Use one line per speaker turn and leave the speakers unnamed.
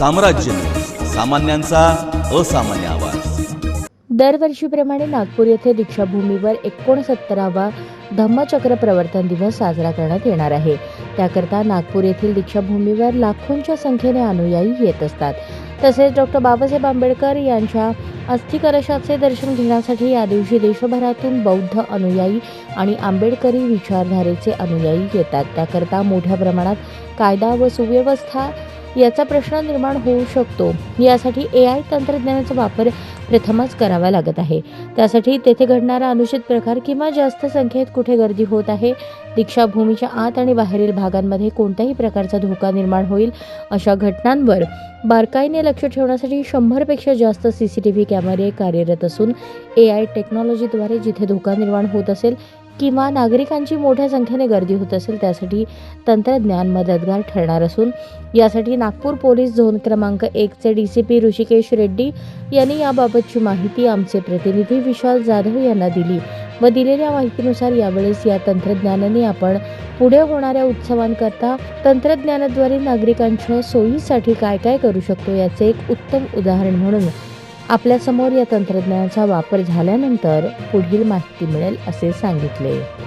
साम्राज्य. सामान्यांचा असामान्य आवाज.
दरवर्षीप्रमाणे नागपूर येथे दीक्षाभूमीवर एकोणसत्तरावा धम्मचक्र प्रवर्तन दिवस साजरा करण्यात येणार आहे. त्याकरता नागपूर येथील दीक्षाभूमीवर लाखोंच्या संख्येने अनुयायी येत असतात. तसेच डॉक्टर बाबासाहेब आंबेडकर यांच्या अस्थिकलशाचे दर्शन घेण्यासाठी या दिवशी देशभरातून बौद्ध अनुयायी आणि आंबेडकरी विचारधारेचे अनुयायी येतात. त्याकरता मोठ्या प्रमाणात कायदा व सुव्यवस्था याचा प्रश्न निर्माण होऊ शकतो. यासाठी ए आय तंत्रज्ञानाचा वापर प्रथमच करावा लागत आहे. त्यासाठी तेथे घडणारा अनुचित प्रकार किंवा जास्त संख्येत कुठे गर्दी होत आहे दीक्षाभूमीच्या आत आणि बाहेरील भागांमध्ये कोणत्याही प्रकारचा धोका निर्माण होईल अशा घटनांवर बारकाईने लक्ष ठेवण्यासाठी शंभरपेक्षा जास्त सी सी टी व्ही कॅमेरे कार्यरत असून ए आय टेक्नॉलॉजीद्वारे जिथे धोका निर्माण होत असेल किंवा नागरिकांची मोठ्या संख्येने गर्दी होत असेल त्यासाठी तंत्रज्ञान मदतगार ठरणार असून यासाठी नागपूर पोलीस झोन क्रमांक एकचे D C P Hrishikesh Reddy यांनी याबाबतची माहिती आमचे प्रतिनिधी विशाल जाधव यांना दिली व दिलेल्या माहितीनुसार यावेळेस या तंत्रज्ञानाने आपण पुढे होणाऱ्या उत्सवांकरता तंत्रज्ञानाद्वारे नागरिकांच्या सोयीसाठी काय काय करू शकतो याचे एक उत्तम उदाहरण म्हणून आपल्यासमोर या तंत्रज्ञानाचा वापर झाल्यानंतर पुढील माहिती मिळेल असे सांगितले.